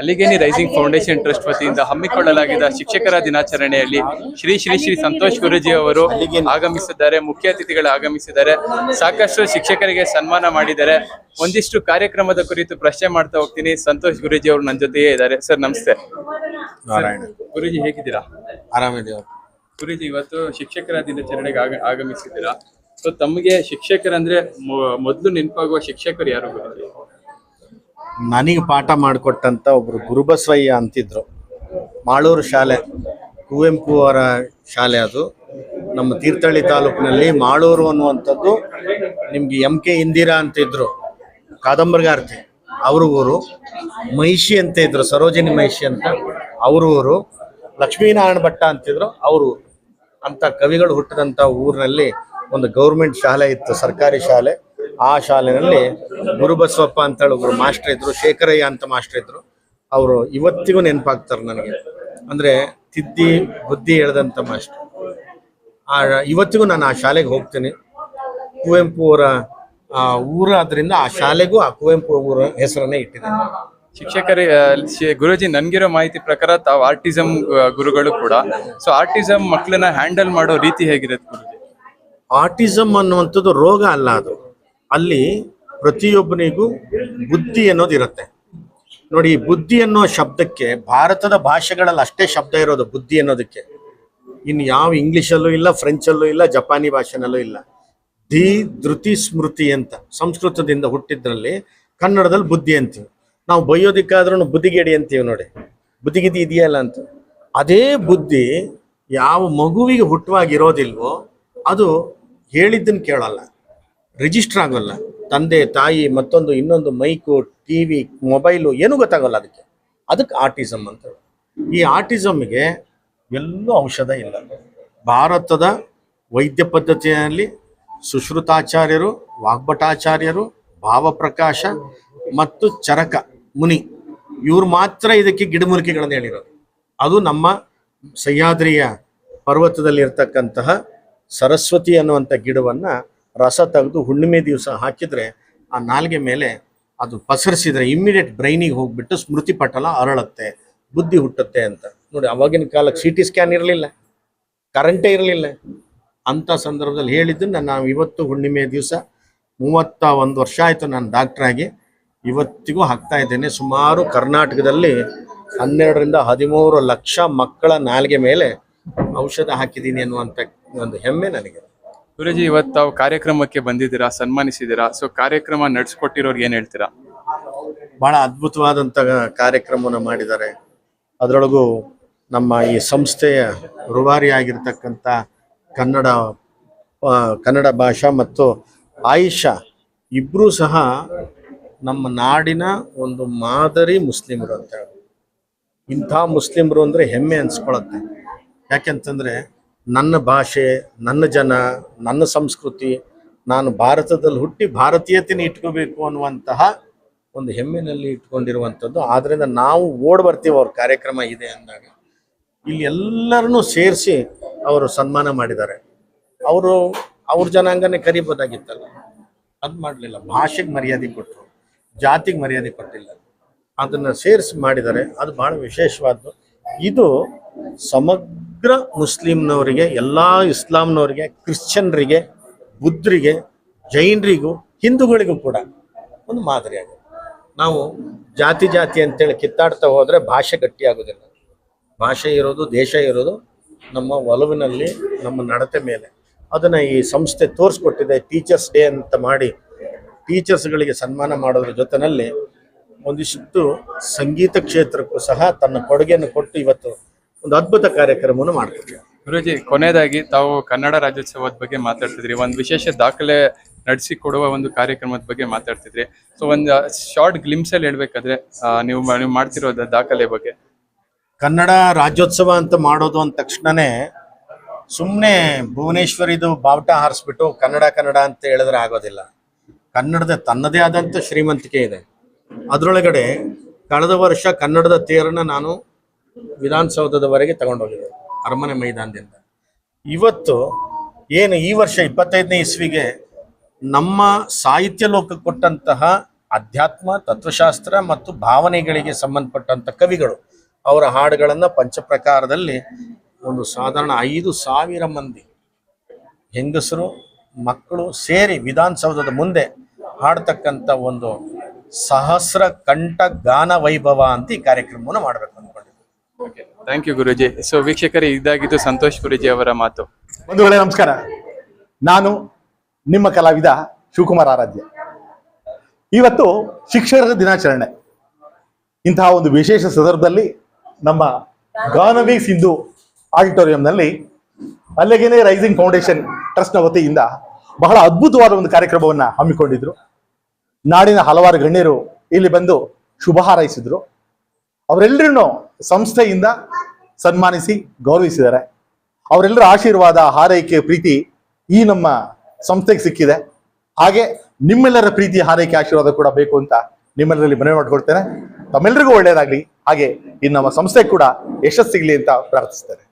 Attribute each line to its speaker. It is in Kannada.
Speaker 1: ಅಲ್ಲಿಗೇನಿ ರೈಸಿಂಗ್ ಫೌಂಡೇಶನ್ ಟ್ರಸ್ಟ್ ವತಿಯಿಂದ ಹಮ್ಮಿಕೊಳ್ಳಲಾಗಿದ್ದ ಶಿಕ್ಷಕರ ದಿನಾಚರಣೆಯಲ್ಲಿ ಶ್ರೀ ಶ್ರೀ ಶ್ರೀ ಸಂತೋಷ್ ಗುರುಜಿ ಅವರು ಆಗಮಿಸಿದ್ದಾರೆ ಮುಖ್ಯ ಅತಿಥಿಗಳು ಆಗಮಿಸಿದ್ದಾರೆ. ಸಾಕಷ್ಟು ಶಿಕ್ಷಕರಿಗೆ ಸನ್ಮಾನ ಮಾಡಿದ್ದಾರೆ. ಒಂದಿಷ್ಟು ಕಾರ್ಯಕ್ರಮದ ಕುರಿತು ಪ್ರಶ್ನೆ ಮಾಡ್ತಾ ಹೋಗ್ತೀನಿ. ಸಂತೋಷ್ ಗುರುಜಿ ಅವರು ನನ್ನ ಜೊತೆಯೇ ಇದ್ದಾರೆ. ಸರ್ ನಮಸ್ತೆ.
Speaker 2: ನಾರಾಯಣ.
Speaker 1: ಗುರುಜಿ ಹೇಗಿದ್ದೀರಾ?
Speaker 2: ಆರಾಮಿದ್ದೀವಿ.
Speaker 1: ಗುರುಜಿ ಇವತ್ತು ಶಿಕ್ಷಕರ ದಿನಾಚರಣೆಗೆ ಆಗ ಆಗಮಿಸಿದ್ದೀರಾ? ಸೊ ತಮಗೆ ಶಿಕ್ಷಕರಂದ್ರೆ ಮೊದಲು ಮೊದ್ಲು ನೆನಪಾಗುವ ಶಿಕ್ಷಕರು ಯಾರು ಗುರುಜಿ?
Speaker 2: ನನಗೆ ಪಾಠ ಮಾಡಿಕೊಟ್ಟಂಥ ಒಬ್ರು ಗುರುಬಸವಯ್ಯ ಅಂತಿದ್ರು. ಮಾಳೂರು ಶಾಲೆ, ಕುವೆಂಪು ಅವರ ಶಾಲೆ ಅದು. ನಮ್ಮ ತೀರ್ಥಹಳ್ಳಿ ತಾಲೂಕಿನಲ್ಲಿ ಮಾಳೂರು ಅನ್ನುವಂಥದ್ದು ನಿಮಗೆ ಎಂ ಕೆ ಇಂದಿರಾ ಅಂತ ಇದ್ರು ಕಾದಂಬರಿಗಾರ್ತಿ ಅವ್ರ ಊರು. ಮಹಿಷಿ ಅಂತ ಇದ್ರು, ಸರೋಜಿನಿ ಮಹಿಷಿ ಅಂತ. ಅವ್ರ ಊರು. ಲಕ್ಷ್ಮೀನಾರಾಯಣ ಭಟ್ಟ ಅಂತಿದ್ರು, ಅವರು ಅಂತ ಕವಿಗಳು ಹುಟ್ಟಿದಂಥ ಊರಿನಲ್ಲಿ ಒಂದು ಗೌರ್ಮೆಂಟ್ ಶಾಲೆ ಇತ್ತು, ಸರ್ಕಾರಿ ಶಾಲೆ. ಆ ಶಾಲೆಯಲ್ಲಿ ಗುರುಬಸವಪ್ಪ ಅಂತ ಹೇಳಿ ಒಬ್ರು ಮಾಸ್ಟರ್ ಇದ್ರು ಶೇಖರಯ್ಯ ಅಂತ ಮಾಸ್ಟರ್ ಇದ್ರು. ಅವರು ಇವತ್ತಿಗೂ ನೆನಪಾಗ್ತಾರೆ ನನಗೆ. ಅಂದ್ರೆ ತಿದ್ದಿ ಬುದ್ಧಿ ಹೇಳ್ದಂಥ ಮಾಸ್ಟರ್. ಆ ಇವತ್ತಿಗೂ ನಾನು ಆ ಶಾಲೆಗೆ ಹೋಗ್ತೀನಿ. ಕುವೆಂಪು ಅವರ ಆ ಊರು ಆದ್ರಿಂದ ಆ ಶಾಲೆಗೂ ಆ ಕುವೆಂಪು ಊರ ಹೆಸರನ್ನೇ ಇಟ್ಟಿದ್ದಾರೆ
Speaker 1: ಶಿಕ್ಷಕರೇ ಗುರುಜಿ ನನ್ಗಿರೋ ಮಾಹಿತಿ ಪ್ರಕಾರ ತಾವು ಆರ್ಟಿಸಮ್ ಗುರುಗಳು ಕೂಡ. ಸೊ ಆರ್ಟಿಸಮ್ ಮಕ್ಕಳನ್ನ ಹ್ಯಾಂಡಲ್ ಮಾಡೋ ರೀತಿ ಹೇಗಿರುತ್ತೆ ಗುರುಜಿ?
Speaker 2: ಆರ್ಟಿಸಮ್ ಅನ್ನುವಂಥದ್ದು ರೋಗ ಅಲ್ಲ ಅದು. ಅಲ್ಲಿ ಪ್ರತಿಯೊಬ್ಬನಿಗೂ ಬುದ್ಧಿ ಅನ್ನೋದು ಇರುತ್ತೆ. ನೋಡಿ, ಬುದ್ಧಿ ಅನ್ನೋ ಶಬ್ದಕ್ಕೆ ಭಾರತದ ಭಾಷೆಗಳಲ್ಲಿ ಅಷ್ಟೇ ಶಬ್ದ ಇರೋದು ಬುದ್ಧಿ ಅನ್ನೋದಕ್ಕೆ. ಇನ್ನು ಯಾವ ಇಂಗ್ಲಿಷಲ್ಲೂ ಇಲ್ಲ, ಫ್ರೆಂಚಲ್ಲೂ ಇಲ್ಲ, ಜಪಾನಿ ಭಾಷೆನಲ್ಲೂ ಇಲ್ಲ. ದಿ ಧೃತಿ ಸ್ಮೃತಿ ಅಂತ ಸಂಸ್ಕೃತದಿಂದ ಹುಟ್ಟಿದ್ರಲ್ಲಿ ಕನ್ನಡದಲ್ಲಿ ಬುದ್ಧಿ ಅಂತೀವಿ. ನಾವು ಬೈಯೋದಕ್ಕಾದ್ರೂ ಬುದ್ಧಿಗೆಡಿ ಅಂತೀವಿ ನೋಡಿ. ಬುದ್ಧಿಗಿದಿ ಇದೆಯಲ್ಲ ಅಂತ. ಅದೇ ಬುದ್ಧಿ ಯಾವ ಮಗುವಿಗೆ ಹುಟ್ಟುವಾಗಿರೋದಿಲ್ವೋ ಅದು ಹೇಳಿದ್ದನ್ನು ಕೇಳಲ್ಲ. ರಿಜಿಸ್ಟರ್ ಆಗೋಲ್ಲ. ತಂದೆ, ತಾಯಿ, ಮತ್ತೊಂದು, ಇನ್ನೊಂದು ಮೈಕು ಟಿ ವಿ ಮೊಬೈಲು ಏನೂ ಗೊತ್ತಾಗಲ್ಲ ಅದಕ್ಕೆ. ಅದಕ್ಕೆ ಆರ್ಟಿಸಮ್ ಅಂತ ಈ ಆರ್ಟಿಸಮ್ಗೆ ಎಲ್ಲೂ ಔಷಧ ಇಲ್ಲ. ಭಾರತದ ವೈದ್ಯ ಪದ್ಧತಿಯಲ್ಲಿ ಸುಶ್ರುತಾಚಾರ್ಯರು, ವಾಗ್ಭಟಾಚಾರ್ಯರು, ಭಾವಪ್ರಕಾಶ ಮತ್ತು ಚರಕ, ಮುನಿ, ಇವ್ರು ಮಾತ್ರ ಇದಕ್ಕೆ ಗಿಡಮೂಲಿಕೆಗಳನ್ನು ಹೇಳಿರೋದು. ಅದು ನಮ್ಮ ಸಹ್ಯಾದ್ರಿಯ ಪರ್ವತದಲ್ಲಿ ಇರ್ತಕ್ಕಂತಹ ಸರಸ್ವತಿ ಅನ್ನುವಂಥ ಗಿಡವನ್ನ ರಸ ತೆಗೆದು ಹುಣ್ಣಿಮೆ ದಿವಸ ಹಾಕಿದರೆ ಆ ನಾಲ್ಗೆ ಮೇಲೆ ಅದು ಪಸರಿಸಿದ್ರೆ ಇಮ್ಮಿಡಿಯೇಟ್ ಬ್ರೈನಿಗೆ ಹೋಗ್ಬಿಟ್ಟು ಸ್ಮೃತಿ ಪಟಲ ಅರಳುತ್ತೆ, ಬುದ್ಧಿ ಹುಟ್ಟುತ್ತೆ ಅಂತ. ನೋಡಿ, ಅವಾಗಿನ ಕಾಲಕ್ಕೆ ಸಿ ಟಿ ಸ್ಕ್ಯಾನ್ ಇರಲಿಲ್ಲ ಕರೆಂಟೇ ಇರಲಿಲ್ಲ. ಅಂಥ ಸಂದರ್ಭದಲ್ಲಿ ಹೇಳಿದ್ದನ್ನು ನಾವು ಇವತ್ತು ಹುಣ್ಣಿಮೆ ದಿವಸ ಮೂವತ್ತ ಒಂದು ವರ್ಷ ಆಯಿತು ನಾನು ಡಾಕ್ಟ್ರಾಗಿ ಇವತ್ತಿಗೂ ಹಾಕ್ತಾ ಇದ್ದೇನೆ. ಸುಮಾರು ಕರ್ನಾಟಕದಲ್ಲಿ ಹನ್ನೆರಡರಿಂದ ಹದಿಮೂರು ಲಕ್ಷ ಮಕ್ಕಳ ನಾಲ್ಗೆ ಮೇಲೆ ಔಷಧ ಹಾಕಿದ್ದೀನಿ ಅನ್ನುವಂಥ ಒಂದು ಹೆಮ್ಮೆ ನನಗೆ.
Speaker 1: ಗುರುಜಿ ಇವತ್ತು ತಾವು ಕಾರ್ಯಕ್ರಮಕ್ಕೆ ಬಂದಿದ್ದೀರಾ, ಸನ್ಮಾನಿಸಿದ್ದೀರಾ? ಸೊ ಕಾರ್ಯಕ್ರಮ ನಡ್ಸ್ಕೊಟ್ಟಿರೋರ್ಗೆ ಏನ್ ಹೇಳ್ತೀರಾ?
Speaker 2: ಬಹಳ ಅದ್ಭುತವಾದಂತ ಕಾರ್ಯಕ್ರಮವನ್ನು ಮಾಡಿದ್ದಾರೆ. ಅದರೊಳಗೂ ನಮ್ಮ ಈ ಸಂಸ್ಥೆಯ ರೂವಾರಿ ಆಗಿರ್ತಕ್ಕಂಥ ಕನ್ನಡ ಕನ್ನಡ ಭಾಷಾ ಮತ್ತು ಆಯಿಷಾ ಇಬ್ಬರೂ ಸಹ ನಮ್ಮ ನಾಡಿನ ಒಂದು ಮಾದರಿ ಮುಸ್ಲಿಮರು ಅಂತ ಹೇಳಿ. ಇಂಥ ಮುಸ್ಲಿಮರು ಅಂದರೆ ಹೆಮ್ಮೆ ಅನ್ಸ್ಕೊಳತ್ತೆ. ಯಾಕೆಂತಂದರೆ ನನ್ನ ಭಾಷೆ, ನನ್ನ ಜನ, ನನ್ನ ಸಂಸ್ಕೃತಿ, ನಾನು ಭಾರತದಲ್ಲಿ ಹುಟ್ಟಿ ಭಾರತೀಯತೆಯನ್ನು ಇಟ್ಕೋಬೇಕು ಅನ್ನುವಂತಹ ಒಂದು ಹೆಮ್ಮೆನಲ್ಲಿ ಇಟ್ಕೊಂಡಿರುವಂಥದ್ದು. ಆದ್ದರಿಂದ ನಾವು ಓಡ್ ಬರ್ತೀವಿ ಅವ್ರ ಕಾರ್ಯಕ್ರಮ ಇದೆ ಅಂದಾಗ. ಇಲ್ಲಿ ಎಲ್ಲರನ್ನೂ ಸೇರಿಸಿ ಅವರು ಸನ್ಮಾನ ಮಾಡಿದ್ದಾರೆ. ಅವರು, ಅವ್ರ ಜನಾಂಗನೇ ಕರಿಬೋದಾಗಿತ್ತಲ್ಲ. ಅದು ಮಾಡಲಿಲ್ಲ. ಭಾಷೆಗೆ ಮರ್ಯಾದೆ ಕೊಟ್ಟರು ಜಾತಿಗೆ ಮರ್ಯಾದೆ ಕೊಟ್ಟಿಲ್ಲ. ಅದನ್ನ ಸೇರಿಸಿ ಮಾಡಿದ್ದಾರೆ. ಅದು ಬಹಳ ವಿಶೇಷವಾದ್ದು. ಇದು ಸಮಗ್ರ ಮುಸ್ಲಿಂನವರಿಗೆ, ಎಲ್ಲ ಇಸ್ಲಾಂನವರಿಗೆ, ಕ್ರಿಶ್ಚಿಯನ್ರಿಗೆ, ಬುದ್ಧರಿಗೆ, ಜೈನರಿಗೂ, ಹಿಂದೂಗಳಿಗೂ ಕೂಡ ಒಂದು ಮಾದರಿಯಾಗಿದೆ ನಾವು ಜಾತಿ ಜಾತಿ ಅಂತೇಳಿ ಕಿತ್ತಾಡ್ತಾ ಹೋದರೆ ಭಾಷೆ ಗಟ್ಟಿಯಾಗೋದಿಲ್ಲ ಭಾಷೆ ಇರೋದು, ದೇಶ ಇರೋದು ನಮ್ಮ ಒಲವಿನಲ್ಲಿ, ನಮ್ಮ ನಡತೆ ಮೇಲೆ. ಅದನ್ನು ಈ ಸಂಸ್ಥೆ ತೋರಿಸ್ಕೊಟ್ಟಿದೆ ಟೀಚರ್ಸ್ ಡೇ ಅಂತ ಮಾಡಿ ಟೀಚರ್ಸ್ಗಳಿಗೆ ಸನ್ಮಾನ ಮಾಡೋದ್ರ ಜೊತೆಯಲ್ಲಿ ಒಂದಿಷ್ಟು ಸಂಗೀತ ಕ್ಷೇತ್ರಕ್ಕೂ ಸಹ ತನ್ನ ಕೊಡುಗೆಯನ್ನು ಕೊಟ್ಟು ಇವತ್ತು ಒಂದು ಅದ್ಭುತ ಕಾರ್ಯಕ್ರಮವನ್ನು ಮಾಡ್ತೀವಿ.
Speaker 1: ಗುರುಜಿ ಕೊನೆಯದಾಗಿ ತಾವು ಕನ್ನಡ ರಾಜ್ಯೋತ್ಸವದ ಬಗ್ಗೆ ಮಾತಾಡ್ತಿದ್ರಿ. ಒಂದು ವಿಶೇಷ ದಾಖಲೆ ನಡೆಸಿ ಕೊಡುವ ಒಂದು ಕಾರ್ಯಕ್ರಮದ ಬಗ್ಗೆ ಮಾತಾಡ್ತಿದ್ರಿ. ಸೊ ಒಂದು ಶಾರ್ಟ್ ಗ್ಲಿಮ್ಸ್ ಅಲ್ಲಿ ಹೇಳ್ಬೇಕಾದ್ರೆ ನೀವು ನೀವು ಮಾಡ್ತಿರೋ ದಾಖಲೆ ಬಗ್ಗೆ.
Speaker 2: ಕನ್ನಡ ರಾಜ್ಯೋತ್ಸವ ಅಂತ ಮಾಡೋದು ಅಂದ ತಕ್ಷಣನೇ ಸುಮ್ಮನೆ ಭುವನೇಶ್ವರಿದು ಬಾವುಟ ಹಾರಿಸ್ಬಿಟ್ಟು ಕನ್ನಡ ಕನ್ನಡ ಅಂತ ಹೇಳಿದ್ರೆ ಆಗೋದಿಲ್ಲ. ಕನ್ನಡದ ತನ್ನದೇ ಆದಂಥ ಶ್ರೀಮಂತಿಕೆ ಇದೆ. ಅದರೊಳಗಡೆ ಕಳೆದ ವರ್ಷ ಕನ್ನಡದ ತೇರನ್ನು ನಾನು ವಿಧಾನಸೌಧದವರೆಗೆ ಹೋಗಿದೆ ಅರಮನೆ ಮೈದಾನದಿಂದ. ಇವತ್ತು ಏನು ಈ ವರ್ಷ ಇಪ್ಪತ್ತೈದನೇ ಇಸ್ವಿಗೆ ನಮ್ಮ ಸಾಹಿತ್ಯ ಲೋಕಕ್ಕೆ ಕೊಟ್ಟಂತಹ ಅಧ್ಯಾತ್ಮ, ತತ್ವಶಾಸ್ತ್ರ ಮತ್ತು ಭಾವನೆಗಳಿಗೆ ಸಂಬಂಧಪಟ್ಟಂತ ಕವಿಗಳು, ಅವರ ಹಾಡುಗಳನ್ನು ಪಂಚಪ್ರಕಾರದಲ್ಲಿ ಒಂದು ಸಾಧಾರಣ ಐದು ಸಾವಿರ ಮಂದಿ ಹೆಂಗಸರು, ಮಕ್ಕಳು ಸೇರಿ ವಿಧಾನಸೌಧದ ಮುಂದೆ ಹಾಡ್ತಕ್ಕಂಥ ಒಂದು ಸಹಸ್ರ ಕಂಠ ಗಾನ ವೈಭವ ಅಂತ ಈ ಕಾರ್ಯಕ್ರಮವನ್ನು ಮಾಡಬೇಕು.
Speaker 1: ಥ್ಯಾಂಕ್ ಯು ಗುರುಜಿ ಸೊ ವೀಕ್ಷಕರೇ, ಇದಾಗಿದ್ದು ಸಂತೋಷ್ ಗುರುಜಿ ಅವರ ಮಾತು.
Speaker 3: ಬಂಧುಗಳೇ, ನಮಸ್ಕಾರ. ನಾನು ನಿಮ್ಮ ಕಲಾವಿದ ಶಿವಕುಮಾರ್ ಆರಾಧ್ಯ. ಇವತ್ತು ಶಿಕ್ಷಕರ ದಿನಾಚರಣೆ. ಇಂತಹ ಒಂದು ವಿಶೇಷ ಸಂದರ್ಭದಲ್ಲಿ ನಮ್ಮ ಗಾನವಿ ಸಿಂಧು ಆಡಿಟೋರಿಯಂನಲ್ಲಿ ಅಲ್ಲಿಗೇನೆ ರೈಸಿಂಗ್ ಫೌಂಡೇಶನ್ ಟ್ರಸ್ಟ್ನ ವತಿಯಿಂದ ಬಹಳ ಅದ್ಭುತವಾದ ಒಂದು ಕಾರ್ಯಕ್ರಮವನ್ನು ಹಮ್ಮಿಕೊಂಡಿದ್ರು. ನಾಡಿನ ಹಲವಾರು ಗಣ್ಯರು ಇಲ್ಲಿ ಬಂದು ಶುಭ ಹಾರೈಸಿದ್ರು. ಅವರೆಲ್ಲರನ್ನು ಸಂಸ್ಥೆಯಿಂದ ಸನ್ಮಾನಿಸಿ ಗೌರವಿಸಿದ್ದಾರೆ. ಅವರೆಲ್ಲರ ಆಶೀರ್ವಾದ, ಹಾರೈಕೆ, ಪ್ರೀತಿ ಈ ನಮ್ಮ ಸಂಸ್ಥೆಗೆ ಸಿಕ್ಕಿದೆ. ಹಾಗೆ ನಿಮ್ಮೆಲ್ಲರ ಪ್ರೀತಿ, ಹಾರೈಕೆ, ಆಶೀರ್ವಾದ ಕೂಡ ಬೇಕು ಅಂತ ನಿಮ್ಮೆಲ್ಲರಲ್ಲಿ ಮನವಿ ಮಾಡ್ಕೊಳ್ತೇನೆ. ತಮ್ಮೆಲ್ಲರಿಗೂ ಒಳ್ಳೆಯದಾಗಲಿ. ಹಾಗೆ ಈ ನಮ್ಮ ಸಂಸ್ಥೆ ಕೂಡ ಯಶಸ್ಸು ಸಿಗ್ಲಿ ಅಂತ ಪ್ರಾರ್ಥಿಸ್ತೇನೆ